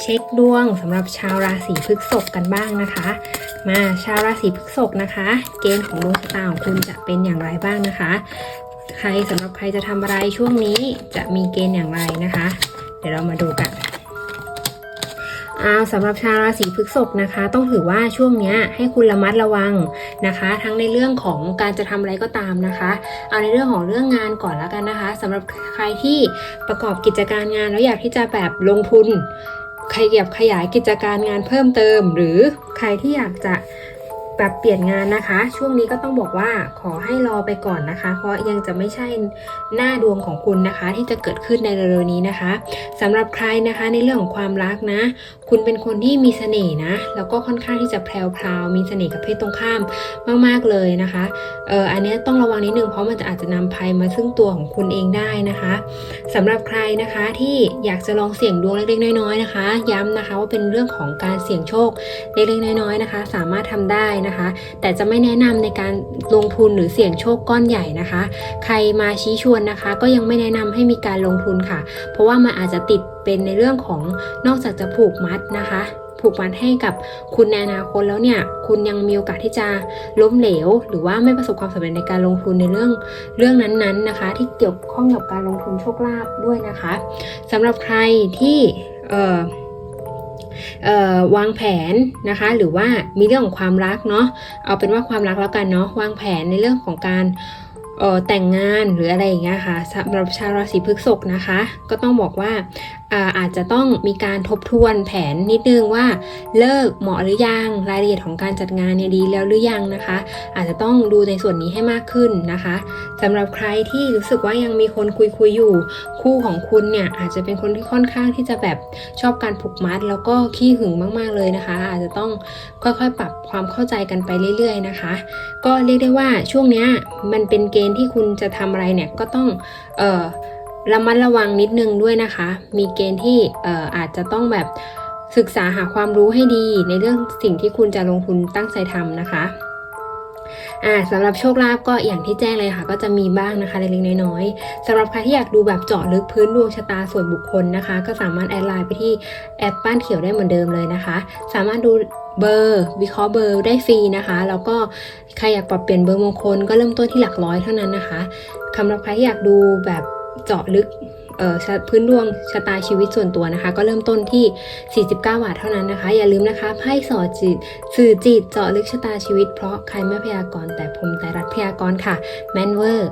เช็คดวงสำหรับชาวราศีพฤษภกันบ้างนะคะ มาชาวราศีพฤษภนะคะ เกณฑ์ของดวงชะตาของคุณจะเป็นอย่างไรบ้างนะคะ ใครสำหรับใครจะทำอะไรช่วงนี้จะมีเกณฑ์อย่างไรนะคะ เดี๋ยวเรามาดูกันอาสำหรับชาวราศีพฤษภนะคะ ต้องถือว่าช่วงนี้ให้คุณระมัดระวังนะคะ ทั้งในเรื่องของการจะทำอะไรก็ตามนะคะ เอาในเรื่องของเรื่องงานก่อนแล้วกันนะคะสำหรับใครที่ประกอบกิจการงานแล้วอยากที่จะแบบลงทุน ขยับขยายกิจการงานเพิ่มเติม หรือใครที่อยากจะ ปรับเปลี่ยนงานนะคะ ช่วงนี้ก็ต้องบอกว่าขอให้รอไปก่อนนะคะ เพราะยังจะไม่ใช่หน้าดวงของคุณนะคะ ที่จะเกิดขึ้นในเร็วๆนี้นะคะสำหรับใครนะคะในเรื่องของความรักนะ คุณเป็นคนที่มีเสน่ห์นะแล้วก็ค่อนข้างที่จะแพรวๆมีเสน่ห์กับเพศตรงข้ามมากๆเลยนะคะเอออันนี้ต้องระวังนิดนึงเพราะมันจะอาจจะนำภัยมาซึ่งตัวของคุณเองได้นะคะสำหรับใครนะคะที่อยากจะลองเสี่ยงดวงเล็กๆน้อยๆนะคะ ย้ำนะคะว่าเป็นเรื่องของการเสี่ยงโชคเล็กๆน้อยๆนะคะ สามารถทำได้นะคะ แต่จะไม่แนะนำในการลงทุนหรือเสี่ยงโชคก้อนใหญ่นะคะ ใครมาชี้ชวนนะคะ ก็ยังไม่แนะนำให้มีการลงทุนค่ะ เพราะว่ามันอาจจะติดเป็นในเรื่องของนอกจากจะผูกมัดนะคะผูกมัดให้กับคุณในอนาคตแล้วเนี่ย คุณยังมีโอกาสที่จะล้มเหลว หรือว่าไม่ประสบความสำเร็จในการลงทุนในเรื่องเรื่องนั้นๆนะคะ ที่เกี่ยวข้องกับการลงทุนโชคลาภด้วยนะคะสำหรับใครที่เอ่อเอ่อ วางแผนนะคะ หรือว่ามีเรื่องของความรักเนาะเอาเป็นว่าความรักแล้วกันเนาะวางแผนในเรื่องของการแต่งงานหรืออะไรอย่างเงี้ยค่ะสำหรับชาวราศีพฤษภนะคะ ก็ต้องบอกว่าอาอาจจะต้องมีการทบทวนแผนนิดนึงว่าเลิกเหมาะหรือยังรายละเอียดของการจัดงานเนี่ยดีแล้วหรือยังนะคะ อาจจะต้องดูในส่วนนี้ให้มากขึ้นนะคะสำหรับใครที่รู้สึกว่ายังมีคนคุยคุยอยู่ คู่ของคุณเนี่ยอาจจะเป็นคนที่ค่อนข้างที่จะแบบชอบการผูกมัด แล้วก็ขี้หึงมากๆเลยนะคะ อาจจะต้องค่อยๆปรับความเข้าใจกันไปเรื่อย ๆนะคะ ก็เรียกได้ว่าช่วงเนี้ยมันเป็นเกณฑ์ที่คุณจะทำอะไรเนี่ยก็ต้องเอ่อ ระมัดระวังนิดนึงด้วยนะคะ มีเกณฑ์ที่อออาจจะต้องแบบศึกษาหาความรู้ให้ดีในเรื่องสิ่งที่คุณจะลงทุนตั้งใจทำนะคะอ่าสำหรับโชคลาภก็อย่างที่แจ้งเลยค่ะ ก็จะมีบ้างนะคะเล็กๆน้อยๆสำหรับใครที่อยากดูแบบเจาะลึกพื้นดวงชะตาส่วนบุคคลนะคะ ก็สามารถแอดไลน์ไปที่แอปป้านเขียวได้เหมือนเดิมเลยนะคะ สามารถดูเบอร์วิเคราะห์เบอร์ได้ฟรีนะคะ แล้วก็ใครอยากปรับเปลี่ยนเบอร์มงคลก็เริ่มต้นที่หลักร้อยเท่านั้นนะคะสำหรับใครที่อยากดูแบบ เจาะลึกพื้นดวงชะตาชีวิตส่วนตัวนะคะ ก็เริ่มต้นที่ 49 บาทเท่านั้นนะคะ อย่าลืมนะคะไพ่สอจิตสื่อจิตเจาะลึกชะตาชีวิตเพราะใครไม่พยากรณ์แต่ผมแต่รัฐพยากรณ์ค่ะแมนเวอร์